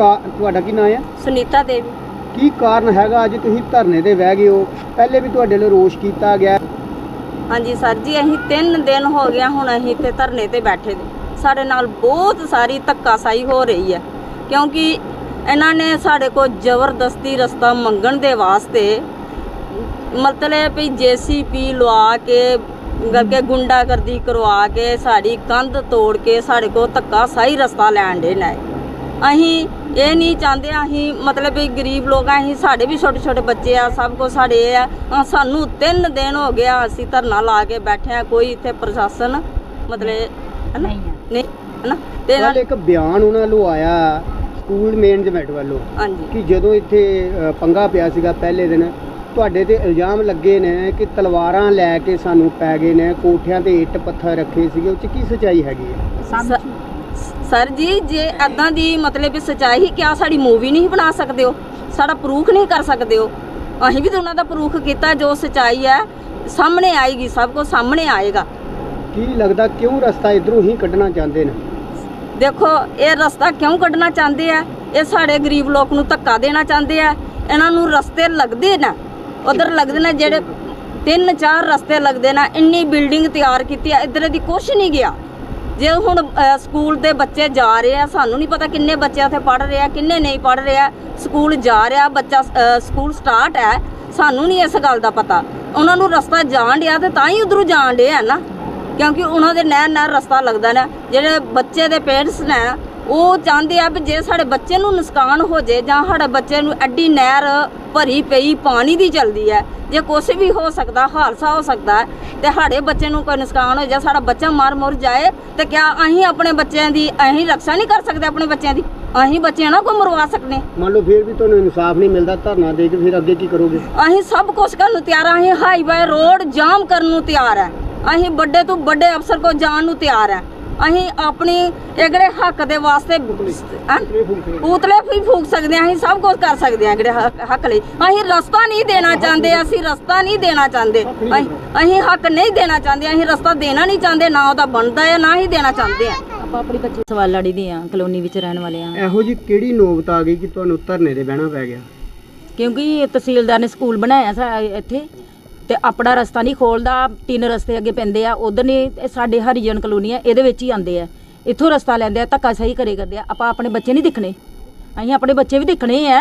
ਕਾ- ਤੁਹਾਡਾ ਕੀ ਨਾਮ ਹੈ? ਸੁਨੀਤਾ ਦੇਵੀ। ਕੀ ਕਾਰਨ ਹੈਗਾ ਅੱਜ ਤੁਸੀਂ ਧਰਨੇ ਤੇ ਬਹਿ ਗਏ ਹੋ? ਪਹਿਲੇ ਵੀ ਤੁਹਾਡੇ ਲਈ ਰੋਸ਼ ਕੀਤਾ ਗਿਆ। ਹਾਂਜੀ ਸਰ ਜੀ ਅਸੀਂ 3 ਦਿਨ ਹੋ ਗਿਆ ਹੁਣ ਅਸੀਂ ਇੱਥੇ ਧਰਨੇ ਤੇ ਬੈਠੇ ਦੇ ਸਾਡੇ ਨਾਲ ਬਹੁਤ ਸਾਰੀ ਧੱਕਾਸ਼ਾਹੀ ਹੋ ਰਹੀ ਹੈ ਕਿਉਂਕਿ ਇਹਨਾਂ ਨੇ ਸਾਡੇ ਕੋਲ ਜ਼ਬਰਦਸਤੀ ਰਸਤਾ ਮੰਗਣ ਦੇ ਵਾਸਤੇ ਮਤਲਬ ਵੀ ਜੀਸੀਪੀ ਲਵਾ ਕੇ ਕਰਕੇ ਗੁੰਡਾਗਰਦੀ ਕਰਵਾ ਕੇ ਸਾਡੀ ਕੰਧ ਤੋੜ ਕੇ ਸਾਡੇ ਕੋਲ ਧੱਕਾ ਸਹੀ ਰਸਤਾ ਲੈਣ ਦੇ ਨੇ। ਅਸੀਂ ਇਹ ਨਹੀਂ ਚਾਹੁੰਦੇ ਅਸੀਂ ਮਤਲਬ ਵੀ ਗਰੀਬ ਲੋਕ ਆ ਅਸੀਂ ਸਾਡੇ ਵੀ ਛੋਟੇ ਛੋਟੇ ਬੱਚੇ ਆ ਸਭ ਕੁਛ ਸਾਡੇ ਆ। ਅਹ ਸਾਨੂੰ 3 ਦਿਨ ਹੋ ਗਿਆ ਅਸੀਂ ਧਰਨਾ ਲਾ ਕੇ ਬੈਠੇ ਆ ਕੋਈ ਇੱਥੇ ਪ੍ਰਸ਼ਾਸਨ ਮਤਲਬ ਹਨਾ? ਨਹੀਂ ਹਨਾ? ਤੇ ਕੱਲ ਇੱਕ ਬਿਆਨ ਉਹਨਾਂ ਵੱਲੋਂ ਆਇਆ ਸਕੂਲ ਮੈਨੇਜਮੈਂਟ ਵੱਲੋਂ ਹਾਂਜੀ। ਕਿ ਜਦੋਂ ਇੱਥੇ ਅ, ਪੰਗਾ ਪਿਆ ਸੀਗਾ ਪਹਿਲੇ ਦਿਨ ਤੁਹਾਡੇ ਤੇ ਇਲਜ਼ਾਮ ਲੱਗੇ ਨੇ ਕਿ ਤਲਵਾਰਾਂ ਲੈ ਕੇ ਸਾਨੂੰ ਪੈ ਗਏ ਨੇ ਕੋਠਿਆਂ ਤੇ ਇੱਟ ਪੱਥਰ ਰੱਖੇ ਸੀਗੇ ਉਹ ਚ ਕੀ ਸਚਾਈ ਹੈਗੀ ਹੈ ਸ- ਸਰ ਜੀ ਜੇ ਐਦਾਂ ਦੀ ਮਤਲਬ ਵੀ ਸਚਾਈ ਕਿਆ ਸਾਡੀ ਮੂਵੀ ਨਹੀਂ ਬਣਾ ਸਕਦੇ ਹੋ ਸਾਡਾ ਪ੍ਰੂਫ ਨਹੀਂ ਕਰ ਸਕਦੇ ਹੋ ਅਸੀਂ ਵੀ ਤਾਂ ਉਹਨਾਂ ਦਾ ਪ੍ਰੂਫ ਕੀਤਾ ਜੋ ਸਚਾਈ ਹੈ ਸਾਹਮਣੇ ਆਏਗੀ ਸਭ ਕੁਝ ਸਾਹਮਣੇ ਆਏਗਾ। ਕੀ ਲੱਗਦਾ ਕਿਉਂ ਰਸਤਾ ਇਧਰੋਂ ਹੀ ਕੱਢਣਾ ਚਾਹੁੰਦੇ ਨੇ? ਦੇਖੋ ਇਹ ਰਸਤਾ ਕਿਉਂ ਕੱਢਣਾ ਚਾਹੁੰਦੇ ਆ? ਇਹ ਸਾਡੇ ਗਰੀਬ ਲੋਕ ਨੂੰ ਧੱਕਾ ਦੇਣਾ ਚਾਹੁੰਦੇ ਆ? ਇਹਨਾਂ ਨੂੰ ਰਸਤੇ ਲੱਗਦੇ ਨਾ ਉਧਰ ਲੱਗਦੇ ਨੇ ਜਿਹੜੇ ਤਿੰਨ ਚਾਰ ਰਸਤੇ ਲੱਗਦੇ ਨਾ ਇੰਨੀ ਬਿਲਡਿੰਗ ਤਿਆਰ ਕੀਤੀ ਆ ਇਧਰ ਦੀ ਕੁਛ ਨਹੀਂ ਗਿਆ। ਜੇ ਹੁਣ ਸਕੂਲ ਦੇ ਬੱਚੇ ਜਾ ਰਹੇ ਆ, ਸਾਨੂੰ ਨਹੀਂ ਪਤਾ ਕਿੰਨੇ ਬੱਚੇ ਉੱਥੇ ਪੜ ਰਹੇ ਆ, ਕਿੰਨੇ ਨਹੀਂ ਪੜ ਰਹੇ ਆ, ਸਕੂਲ ਜਾ ਰਿਹਾ, ਬੱਚਾ ਸਕੂਲ ਸਟਾਰਟ ਹੈ, ਸਾਨੂੰ ਨਹੀਂ ਇਸ ਗੱਲ ਦਾ ਪਤਾ। ਉਹਨਾਂ ਨੂੰ ਰਸਤਾ ਜਾਣ ਡਿਆ ਤੇ ਤਾਂ ਹੀ ਉਧਰੋਂ ਜਾਣ ਡਿਆ ਨਾ। ਕਿਉਂਕਿ ਉਹਨਾਂ ਦੇ ਨਹਿਰ ਨਹਿਰ ਰਸਤਾ ਲੱਗਦਾ ਨਾ, ਜਿਹੜੇ ਬੱਚੇ ਦੇ ਪੇਰੈਂਟਸ ਨੇ ਉਹ ਚਾਹੁੰਦੇ ਆ ਵੀ ਜੇ ਸਾਡੇ ਬੱਚੇ ਨੂੰ ਨੁਕਸਾਨ ਹੋ ਜੇ ਜਾਂ ਸਾਡੇ ਬੱਚੇ ਨੂੰ ਐਡੀ ਨਹਿਰ ਭਰੀ ਪਈ ਪਾਣੀ ਦੀ ਚਲਦੀ ਹੈ ਜੇ ਕੁਛ ਵੀ ਹੋ ਸਕਦਾ ਹਾਦਸਾ ਹੋ ਸਕਦਾ ਤੇ ਸਾਡੇ ਬੱਚੇ ਨੂੰ ਕੋਈ ਨੁਕਸਾਨ ਹੋ ਜਾ ਸਾਡਾ ਬੱਚਾ ਮਰ ਮੁਰ ਜਾਏ ਤੇ ਕਿਆ ਅਸੀਂ ਆਪਣੇ ਬੱਚਿਆਂ ਦੀ ਅਸੀਂ ਰੱਖਿਆ ਨਹੀਂ ਕਰ ਸਕਦੇ ਆਪਣੇ ਬੱਚਿਆਂ ਦੀ? ਅਸੀਂ ਬੱਚਿਆਂ ਨਾਲ ਕੋ ਮਰਵਾ ਸਕਦੇ ਮੰਨ ਲਓ ਫਿਰ ਵੀ ਤੁਹਾਨੂੰ ਇਨਸਾਫ ਨਹੀਂ ਮਿਲਦਾ ਧਰਨਾ ਦੇ ਕੇ ਫਿਰ ਅੱਗੇ ਕੀ ਕਰੋਗੇ? ਅਸੀਂ ਸਭ ਕੁਝ ਕਰਨ ਨੂੰ ਤਿਆਰ ਆ ਅਸੀਂ ਹਾਈਵੇ ਰੋਡ ਜਾਮ ਕਰਨ ਨੂੰ ਤਿਆਰ ਆ। ਅਸੀਂ ਵੱਡੇ ਤੋਂ ਵੱਡੇ ਅਫਸਰ ਕੋ ਜਾਣ ਨੂੰ ਤਿਆਰ ਆ। ਅਸੀਂ ਆਪਣੀ ਇਹੜੇ ਹੱਕ ਦੇ ਵਾਸਤੇ ਹੈਂ? ਪੂਤਲੇ ਵੀ ਫੂਕ ਸਕਦੇ ਆ ਅਸੀਂ ਸਭ ਕੁਝ ਕਰ ਸਕਦੇ ਆ ਜਿਹੜੇ ਹੱਕ ਲਈ। ਅਸੀਂ ਰਸਤਾ ਨਹੀਂ ਦੇਣਾ ਚਾਹੁੰਦੇ ਅਸੀਂ ਰਸਤਾ ਨਹੀਂ ਦੇਣਾ ਚਾਹੁੰਦੇ। ਅਸੀਂ ਹੱਕ ਨਹੀਂ ਦੇਣਾ ਚਾਹੁੰਦੇ ਅਸੀਂ ਰਸਤਾ ਦੇਣਾ ਨਹੀਂ ਚਾਹੁੰਦੇ ਨਾ ਉਹਦਾ ਬਣਦਾ ਹੈ ਨਾ ਹੀ ਦੇਣਾ ਚਾਹੁੰਦੇ ਆ। ਆਪਾਂ ਆਪਣੀ ਬੱਚੀ ਸਵਾਲੜੀ ਦੇ ਆ ਕਲੋਨੀ ਵਿੱਚ ਰਹਿਣ ਵਾਲੇ ਆ। ਇਹੋ ਜੀ ਕਿਹੜੀ ਨੌਬਤ ਆ ਗਈ ਕਿ ਤੁਹਾਨੂੰ ਧਰਨੇ ਤੇ ਬਹਿਣਾ ਪੈ ਗਿਆ? ਕਿਉਂਕਿ ਤਹਿਸੀਲਦਾਰ ਨੇ ਸਕੂਲ ਬਣਾਇਆ ਸਾ ਇੱਥੇ। ਤੇ ਆਪਣਾ ਰਸਤਾ ਨਹੀਂ ਖੋਲਦਾ, ਤਿੰਨ ਰਸਤੇ ਅੱਗੇ ਪੈਂਦੇ ਆ, ਉਧਰ ਨੇ, ਇਹ ਸਾਡੇ ਹਰੀਜਨ ਕਲੋਨੀ ਆ, ਇਹਦੇ ਵਿੱਚ ਹੀ ਆਂਦੇ ਆ। ਇੱਥੋਂ ਰਸਤਾ ਲੈਂਦੇ ਆ, ਧੱਕਾ ਸਹੀ ਕਰੇ ਕਰਦੇ ਆ। ਆਪਾਂ ਆਪਣੇ ਬੱਚੇ ਨਹੀਂ ਦੇਖਣੇ। ਅਸੀਂ ਆਪਣੇ ਬੱਚੇ ਵੀ ਦੇਖਣੇ ਆ।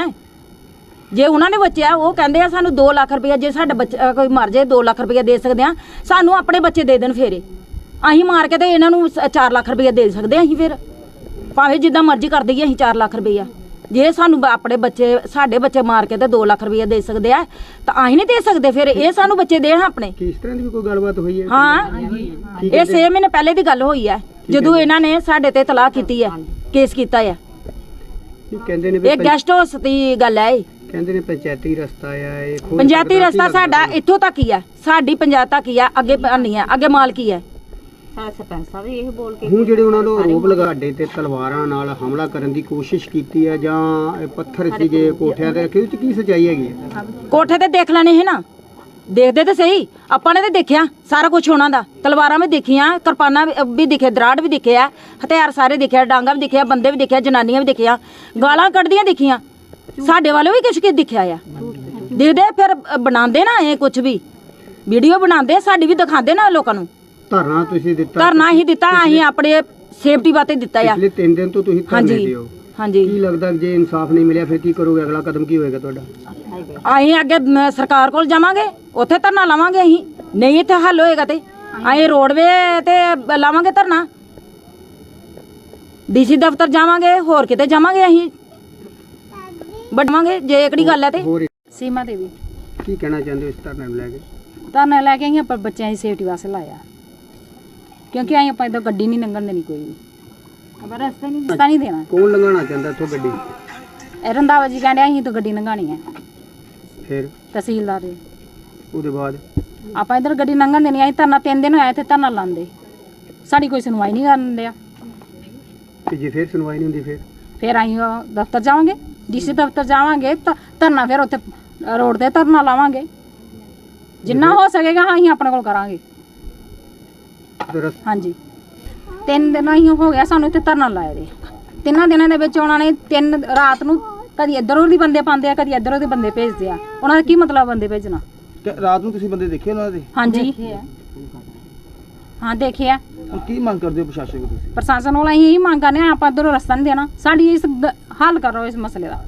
ਜੇ ਉਹਨਾਂ ਨੇ ਬਚਿਆ, ਉਹ ਕਹਿੰਦੇ ਆ, ਸਾਨੂੰ 2 ਲੱਖ ਰੁਪਇਆ ਜੇ ਸਾਡਾ ਬੱਚਾ ਕੋਈ ਮਰ ਜਾਏ 2 ਲੱਖ ਰੁਪਇਆ ਦੇ ਸਕਦੇ ਆ। ਸਾਨੂੰ ਆਪਣੇ ਬੱਚੇ ਦੇ ਦੇਣ ਫੇਰੇ। ਅਸੀਂ ਮਾਰ ਕੇ ਤੇ ਇਹਨਾਂ ਨੂੰ 4 ਲੱਖ ਰੁਪਇਆ ਦੇ ਸਕਦੇ ਆ ਅਸੀਂ ਫਿਰ। ਭਾਵੇਂ ਜਿੱਦਾਂ ਮਰਜ਼ੀ ਕਰ ਦਈਏ, ਅਸੀਂ 4 ਲੱਖ ਰੁਪਇਆ। ਜੇ ਸਾਨੂੰ ਆਪਣੇ ਬੱਚੇ ਸਾਡੇ ਬੱਚੇ ਮਾਰ ਕੇ ਤੇ 2 ਲੱਖ ਰੁਪਇਆ ਦੇ ਸਕਦੇ ਆ ਤਾਂ ਅਸੀਂ ਨਹੀਂ ਦੇ ਸਕਦੇ ਫਿਰ ਇਹ ਸਾਨੂੰ ਬੱਚੇ ਦੇਣ ਆਪਣੇ। ਕਿ ਇਸ ਤਰ੍ਹਾਂ ਦੀ ਵੀ ਕੋਈ ਗੱਲਬਾਤ ਹੋਈ ਹੈ? ਹਾਂ। ਇਹ 6 ਮਹੀਨੇ ਪਹਿਲੇ ਦੀ ਗੱਲ ਹੋਈ ਹੈ ਜਦੋਂ ਇਹਨਾਂ ਨੇ ਸਾਡੇ ਤੇ ਤਲਾਕ ਕੀਤੀ ਹੈ ਕੇਸ ਕੀਤਾ ਹੈ। ਕੀ ਕਹਿੰਦੇ ਨੇ ਵੀ ਇਹ ਗੈਸਟ ਹਾਊਸ ਦੀ ਗੱਲ ਹੈ ਇਹ। ਕਹਿੰਦੇ ਨੇ ਪੰਚਾਇਤੀ ਰਸਤਾ ਆ ਇਹ ਪੰਚਾਇਤੀ ਰਸਤਾ ਸਾਡਾ? ਇੱਥੋਂ ਤੱਕ ਹੀ ਹੈ ਸਾਡੀ ਪੰਚਾਇਤ ਤੱਕ ਹੀ ਅੱਗੇ ਨਹੀਂ ਹੈ ਅੱਗੇ ਮਾਲਕੀ ਹੈ। ਸਰਪੰਚ ਸਾਹਿਬ ਇਹ ਬੋਲ ਹੁਣ ਜਿਹੜੇ ਉਹਨਾਂ ਨੂੰ ਆਰੋਪ ਲਗਾਡੇ ਤੇ ਤਲਵਾਰਾਂ ਨਾਲ ਹਮਲਾ ਕਰਨ ਦੀ ਕੋਸ਼ਿਸ਼ ਕੀਤੀ ਹੈ ਜਾਂ ਇਹ ਪੱਥਰ ਸੀਗੇ ਕੋਠਿਆਂ ਤੇ ਰੱਖੇ ਉਹ ਚ ਕੀ ਸਚਾਈ ਹੈਗੀ ਹੈ? ਕੋਠੇ ਤੇ ਦੇਖ ਲੈਣੇ ਹੈ ਨਾ। ਦੇਖਦੇ ਤੇ ਸਹੀ। ਆਪਾਂ ਨੇ ਤੇ ਦੇਖਿਆ ਸਾਰਾ ਕੁਝ ਉਹਨਾਂ ਦਾ। ਤਲਵਾਰਾਂ ਵੀ ਦੇਖੀਆਂ ਕਿਰਪਾਨਾਂ ਵੀ- ਵੀ ਦਿਖੇ ਦਰਾੜ ਵੀ ਦਿਖਿਆ ਹਥਿਆਰ ਸਾਰੇ ਦਿਖਿਆ ਡਾਂਗਾ ਵੀ ਦਿਖਿਆ ਬੰਦੇ ਵੀ ਦਿਖਿਆ ਜਨਾਨੀਆਂ ਵੀ ਦਿਖੀਆਂ ਗਾਲਾਂ ਕੱਢਦੀਆਂ ਦਿਖੀਆਂ। ਸਾਡੇ ਵੱਲੋਂ ਵੀ ਕੁਛ ਕੀ ਦਿਖਿਆ ਆ। ਦੇਖਦੇ ਫਿਰ ਅ, ਬਣਾਉਂਦੇ ਨਾ ਇਹ ਕੁਝ ਵੀ। ਵੀਡੀਓ ਬਣਾਉਂਦੇ ਸਾਡੀ ਵੀ ਦਿਖਾਉਂਦੇ ਨਾ ਲੋਕਾਂ ਨੂੰ। ਧਰਨਾ ਤੁਸੀਂ ਦਿੱਤਾ ਧਰਨਾ ਹੀ ਦਿੱਤਾ ਅਸੀਂ ਆਪਣੇ ਸੇਫਟੀ ਵਾਸਤੇ ਦਿੱਤਾ ਆ। ਪਿਛਲੇ 3 ਦਿਨ ਤੋਂ ਤੁਸੀਂ ਧਰਨੇ ਹਾਂਜੀ ਤੇ ਹੋ ਹਾਂਜੀ। ਕੀ ਲੱਗਦਾ ਜੇ ਇਨਸਾਫ ਨਹੀਂ ਮਿਲਿਆ ਫਿਰ ਕੀ ਕਰੋਗੇ? ਅਗਲਾ ਕਦਮ ਕੀ ਹੋਏਗਾ ਤੁਹਾਡਾ? ਅਸੀਂ ਅੱਗੇ ਮ, ਸਰਕਾਰ ਕੋਲ ਜਾਵਾਂਗੇ ਉੱਥੇ ਧਰਨਾ ਲਾਵਾਂਗੇ ਅਸੀਂ। ਨਹੀਂ ਇੱਥੇ ਹੱਲ ਹੋਏਗਾ ਤੇ। ਅਸੀਂ ਰੋਡਵੇ ਤੇ ਬ- ਲਾਵਾਂਗੇ ਧਰਨਾ। ਡੀਸੀ ਦਫ਼ਤਰ ਜਾਵਾਂਗੇ ਹੋਰ ਕਿਤੇ ਜਾਵਾਂਗੇ ਅਸੀਂ? ਬੜਵਾਂਗੇ ਜੇ ਇਕੜੀ ਗੱਲ ਹੈ ਤੇ। ਹੋਰ ਸੀਮਾ ਦੇਵੀ। ਕੀ ਕਹਿਣਾ ਚਾਹੁੰਦੇ ਹੋ ਇਸ ਧਰਨੇ ਨੂੰ ਲੈ ਕੇ? ਧਰਨਾ ਲੈ ਕੇ ਆਈਆਂ ਪਰ ਬੱਚਿਆਂ ਦੀ ਸੇਫਟੀ ਵਾਸਤੇ ਲਾਇਆ। ਕਿਉਂਕਿ ਆਈ ਆਪਾਂ ਇਦਾਂ ਗੱਡੀ ਨਹੀਂ ਲੰਘਣ ਦੇਣੀ ਕੋਈ ਵੀ। ਆਪਾਂ ਰਸਤਾ ਨਹੀਂ ਰਸਤਾ ਨਹੀਂ ਦੇਣਾ। ਕੌਣ ਲੰਘਾਉਣਾ ਚਾਹੁੰਦਾ ਇੱਥੋਂ ਗੱਡੀ? ਇਹ ਰੰਦਾਵਾ ਜੀ ਕਹਿੰਦੇ ਅਸੀਂ ਤਾਂ ਗੱਡੀ ਲੰਘਾਣੀ ਹੈ। ਫਿਰ? ਤਹਿਸੀਲਦਾਰ ਜੀ। ਉਹਦੇ ਬਾਅਦ? ਆਪਾਂ ਇਧਰ ਗੱਡੀ ਲੰਘਣ ਦੇਣੀ ਅਸੀਂ ਧਰਨਾ ਤਿੰਨ ਦਿਨ ਹੋਇਆ ਤੇ ਧਰਨਾ ਲਾਉਂਦੇ। ਸਾਡੀ ਕੋਈ ਸੁਣਵਾਈ ਨਹੀਂ ਕਰਨ ਦਿਆ। ਤੇ ਜੇ ਫਿਰ ਸੁਣਵਾਈ ਨਹੀਂ ਹੁੰਦੀ ਫਿਰ? ਫਿਰ ਅਸੀਂ ਉਹ ਦਫ਼ਤਰ ਜਾਵਾਂਗੇ ਡੀਸੀ ਦਫ਼ਤਰ ਜਾਵਾਂਗੇ ਤਾਂ ਧਰਨਾ ਫਿਰ ਉੱਥੇ ਰੋਡ ਤੇ ਧਰਨਾ ਲਾਵਾਂਗੇ। ਜਿੰਨਾ ਹੋ ਸਕੇਗਾ ਅਸੀਂ ਆਪਣੇ ਕੋਲ ਕਰਾਂਗੇ। ਹਾਂਜੀ। ਤਿੰਨ ਦਿਨ ਅਸੀਂ ਹੋ ਗਿਆ ਸਾਨੂੰ ਇੱਥੇ ਧਰਨਾ ਲਾਇਆ ਦੇ। ਤਿੰਨਾਂ ਦਿਨਾਂ ਦੇ ਵਿੱਚ ਉਹਨਾਂ ਨੇ ਤਿੰਨ ਰਾਤ ਨੂੰ ਕਦੀ ਇੱਧਰੋਂ ਦੀ ਬੰਦੇ ਪਾਉਂਦੇ ਆ ਕਦੀ ਇੱਧਰੋਂ ਦੇ ਬੰਦੇ ਭੇਜਦੇ ਆ। ਉਹਨਾਂ ਦਾ ਕੀ ਮਤਲਬ ਬੰਦੇ ਭੇਜਣਾ? ਤੇ ਰਾਤ ਨੂੰ ਤੁਸੀਂ ਬੰਦੇ ਦੇਖੇ ਉਹਨਾਂ ਦੇ? ਹਾਂਜੀ। ਹਾਂ ਦੇਖਿਆ ਹੁਣ ਕੀ ਮੰਗ ਕਰਦੇ ਹੋ ਪ੍ਰਸ਼ਾਸਨ ਕੋਲ ਤੁਸੀਂ? ਪ੍ਰਸ਼ਾਸਨ ਕੋਲ ਅਸੀਂ ਇਹੀ ਮੰਗ ਕਰਨੇ ਆ ਆਪਾਂ ਇੱਧਰੋਂ ਰਸਤਾ ਨਹੀਂ ਦੇਣਾ। ਸਾਡੀ ਇਸ ਹੱਲ ਕਰੋ ਇਸ ਮਸਲੇ ਦਾ।